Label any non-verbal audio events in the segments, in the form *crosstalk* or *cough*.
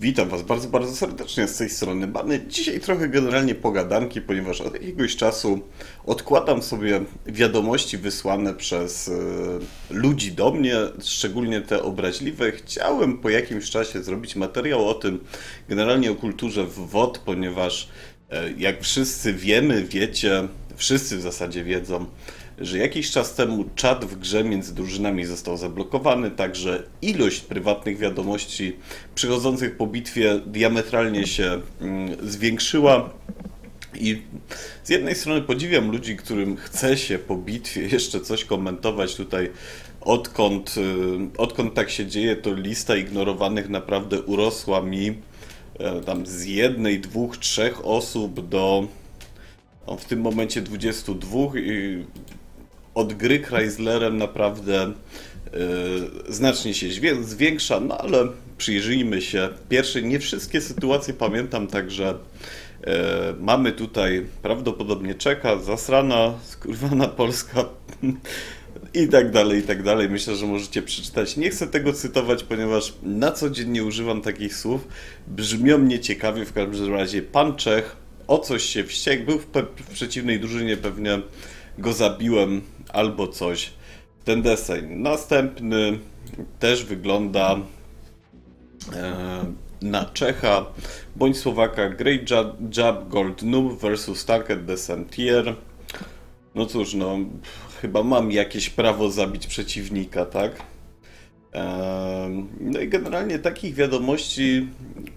Witam Was bardzo, bardzo serdecznie z tej strony. Mamy dzisiaj trochę generalnie pogadanki, ponieważ od jakiegoś czasu odkładam sobie wiadomości wysłane przez y, ludzi do mnie, szczególnie te obraźliwe. Chciałem po jakimś czasie zrobić materiał o tym, generalnie o kulturze WOD, ponieważ y, jak wszyscy wiemy, wiecie, wszyscy w zasadzie wiedzą, że jakiś czas temu czat w grze między drużynami został zablokowany, także ilość prywatnych wiadomości przychodzących po bitwie diametralnie się mm, zwiększyła. I z jednej strony podziwiam ludzi, którym chce się po bitwie *laughs* jeszcze coś komentować tutaj. Odkąd, y, odkąd tak się dzieje, to lista ignorowanych naprawdę urosła mi e, tam z jednej, dwóch, trzech osób do no, w tym momencie 22 i od gry Chryslerem naprawdę yy, znacznie się zwiększa, no ale przyjrzyjmy się. Pierwsze, nie wszystkie sytuacje pamiętam, także yy, mamy tutaj prawdopodobnie Czeka, zasrana, skurwana Polska i tak dalej, i tak dalej. Myślę, że możecie przeczytać. Nie chcę tego cytować, ponieważ na co dzień nie używam takich słów. Brzmią mnie ciekawie, w każdym razie pan Czech o coś się wściekł, był w, w przeciwnej drużynie pewnie go zabiłem albo coś. Ten deseń. Następny też wygląda e, na Czecha bądź Słowaka Great Jab, Jab Gold Noob versus Tanked Descentier. No cóż, no chyba mam jakieś prawo zabić przeciwnika, tak? E, no i generalnie takich wiadomości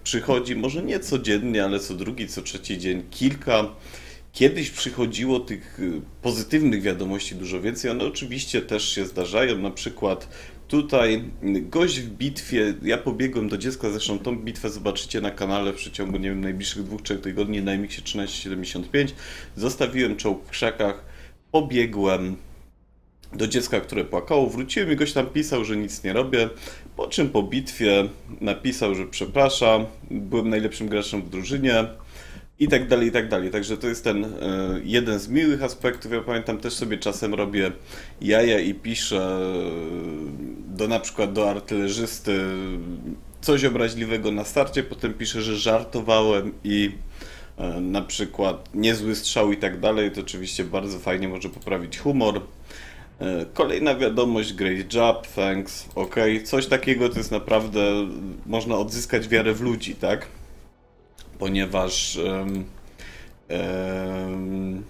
przychodzi może nie codziennie, ale co drugi, co trzeci dzień kilka. Kiedyś przychodziło tych y, pozytywnych wiadomości dużo więcej, one oczywiście też się zdarzają, na przykład tutaj gość w bitwie, ja pobiegłem do dziecka, zresztą tą bitwę zobaczycie na kanale w przeciągu, nie wiem, najbliższych dwóch, trzech tygodni na MX 1375, zostawiłem czołg w krzakach, pobiegłem do dziecka, które płakało, wróciłem i gość tam pisał, że nic nie robię, po czym po bitwie napisał, że przepraszam, byłem najlepszym graczem w drużynie, i tak dalej, i tak dalej. Także to jest ten y, jeden z miłych aspektów. Ja pamiętam też sobie czasem robię jaja i piszę e, do na przykład do artylerzysty coś obraźliwego na starcie, potem piszę, że żartowałem i y, na przykład niezły strzał i tak dalej. To oczywiście bardzo fajnie może poprawić humor. Kolejna wiadomość, great job, thanks, ok. Coś takiego to jest naprawdę, można odzyskać wiarę w ludzi, tak? Ponieważ um, um,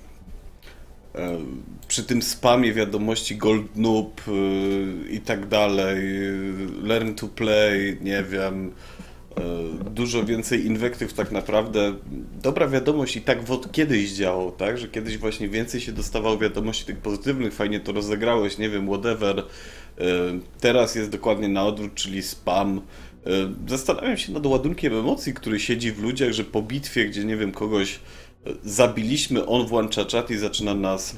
przy tym spamie wiadomości Gold Noob y, i tak dalej, Learn to Play, nie wiem, y, dużo więcej inwektyw tak naprawdę. Dobra wiadomość i tak WOD kiedyś działał, tak? Że kiedyś właśnie więcej się dostawało wiadomości tych pozytywnych, fajnie to rozegrałeś, nie wiem, whatever. Y, teraz jest dokładnie na odwrót, czyli spam. E, zastanawiam się nad ładunkiem emocji, który siedzi w ludziach, że po bitwie, gdzie nie wiem, kogoś e, zabiliśmy, on włącza czat i zaczyna nas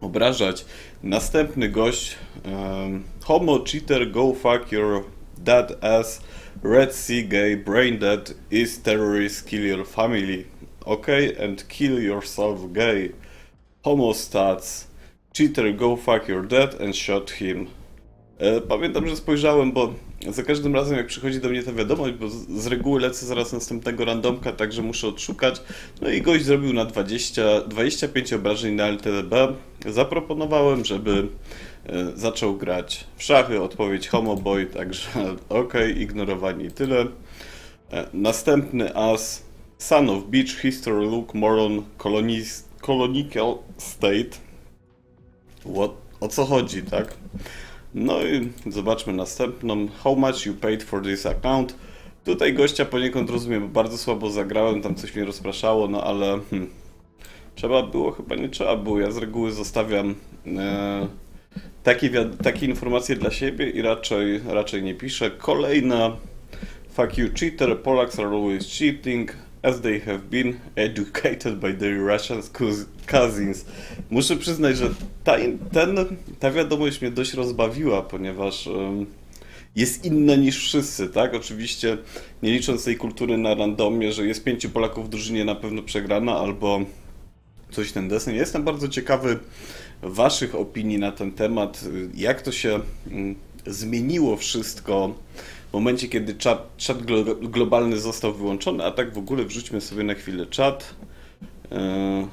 obrażać. Następny gość, um, homo, cheater, go fuck your dad ass, red sea gay, brain dead, is terrorist, kill your family, okay, and kill yourself gay. Homo stats, cheater, go fuck your dad and shot him. E, pamiętam, że spojrzałem, bo za każdym razem jak przychodzi do mnie ta wiadomość, bo z reguły lecę zaraz następnego randomka, także muszę odszukać. No i gość zrobił na 20, 25 obrażeń na LTB. Zaproponowałem, żeby e, zaczął grać w szachy, odpowiedź homoboy, także *laughs* ok, ignorowanie tyle. E, następny as Son of Beach, History Luke Moron, Colonical State. What? O co chodzi, tak? No i zobaczmy następną. How much you paid for this account? Tutaj gościa poniekąd rozumiem, bardzo słabo zagrałem, tam coś mnie rozpraszało, no ale hmm, trzeba było, chyba nie trzeba było. Ja z reguły zostawiam e, takie, takie informacje dla siebie i raczej, raczej nie piszę. Kolejna. Fuck you cheater, Polacks are always cheating as they have been educated by their Russian cousins. Muszę przyznać, że ta, ten, ta wiadomość mnie dość rozbawiła, ponieważ um, jest inna niż wszyscy, tak? Oczywiście nie licząc tej kultury na randomie, że jest pięciu Polaków w drużynie na pewno przegrana albo coś ten desen. Jestem bardzo ciekawy waszych opinii na ten temat, jak to się um, zmieniło wszystko momencie, kiedy czat, czat glo- globalny został wyłączony, a tak w ogóle wrzućmy sobie na chwilę czat. E,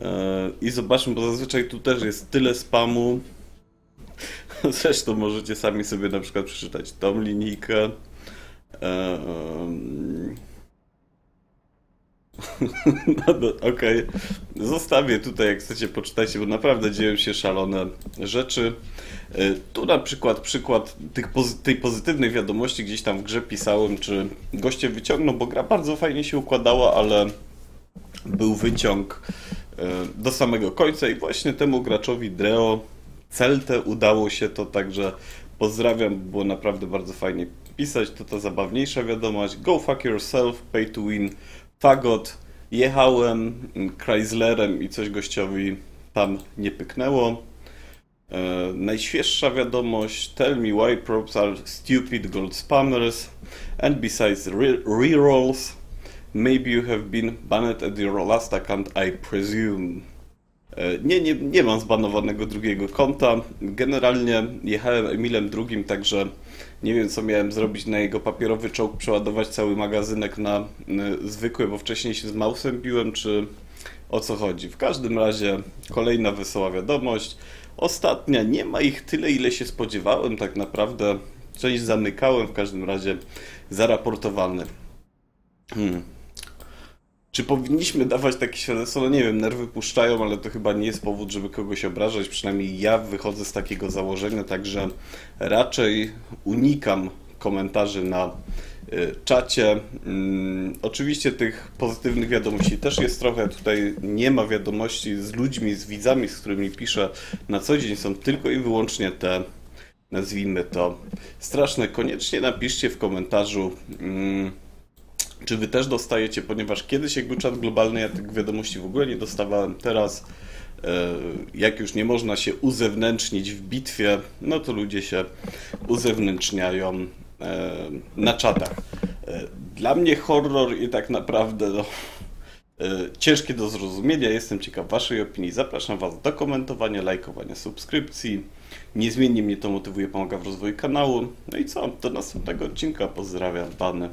e, I zobaczmy, bo zazwyczaj tu też jest tyle spamu. *laughs* Zresztą możecie sami sobie na przykład przeczytać tą linijkę. E, *laughs* No, no okej. Zostawię tutaj, jak chcecie, poczytajcie, bo naprawdę dzieją się szalone rzeczy. E, Tu na przykład przykład tych pozy- tej pozytywnej wiadomości gdzieś tam w grze pisałem, czy goście wyciągną, bo gra bardzo fajnie się układała, ale był wyciąg e, do samego końca i właśnie temu graczowi Dreo Celte udało się to, także pozdrawiam, było naprawdę bardzo fajnie pisać, to ta zabawniejsza wiadomość. Go fuck yourself, pay to win, fagot. Jechałem Chryslerem i coś gościowi tam nie pyknęło. E, najświeższa wiadomość, tell me why props are stupid gold spammers and besides re- rerolls, maybe you have been banned at your last account, I presume. E, Nie, nie, nie mam zbanowanego drugiego konta. Generalnie jechałem Emilem drugim, także nie wiem co miałem zrobić na jego papierowy czołg, przeładować cały magazynek na y, zwykły, bo wcześniej się z Mausem biłem, czy o co chodzi. W każdym razie kolejna wesoła wiadomość. Ostatnia, nie ma ich tyle, ile się spodziewałem tak naprawdę. Część zamykałem, w każdym razie zaraportowany. Hmm. Czy powinniśmy dawać takie świadectwo? No nie wiem, nerwy puszczają, ale to chyba nie jest powód, żeby kogoś obrażać. Przynajmniej ja wychodzę z takiego założenia, także raczej unikam komentarzy na y, czacie. Mm, Oczywiście tych pozytywnych wiadomości też jest trochę. Tutaj nie ma wiadomości z ludźmi, z widzami, z którymi piszę na co dzień. Są tylko i wyłącznie te, nazwijmy to, straszne. Koniecznie napiszcie w komentarzu. mm, czy wy też dostajecie, ponieważ kiedyś jakby czat globalny, ja tych wiadomości w ogóle nie dostawałem, teraz e, jak już nie można się uzewnętrznić w bitwie, no to ludzie się uzewnętrzniają e, na czatach. E, Dla mnie horror i tak naprawdę no, ciężkie do zrozumienia. Jestem ciekaw waszej opinii. Zapraszam was do komentowania, lajkowania, subskrypcji. Niezmiennie mnie to motywuje, pomaga w rozwoju kanału. No i co? Do następnego odcinka. Pozdrawiam, Bany.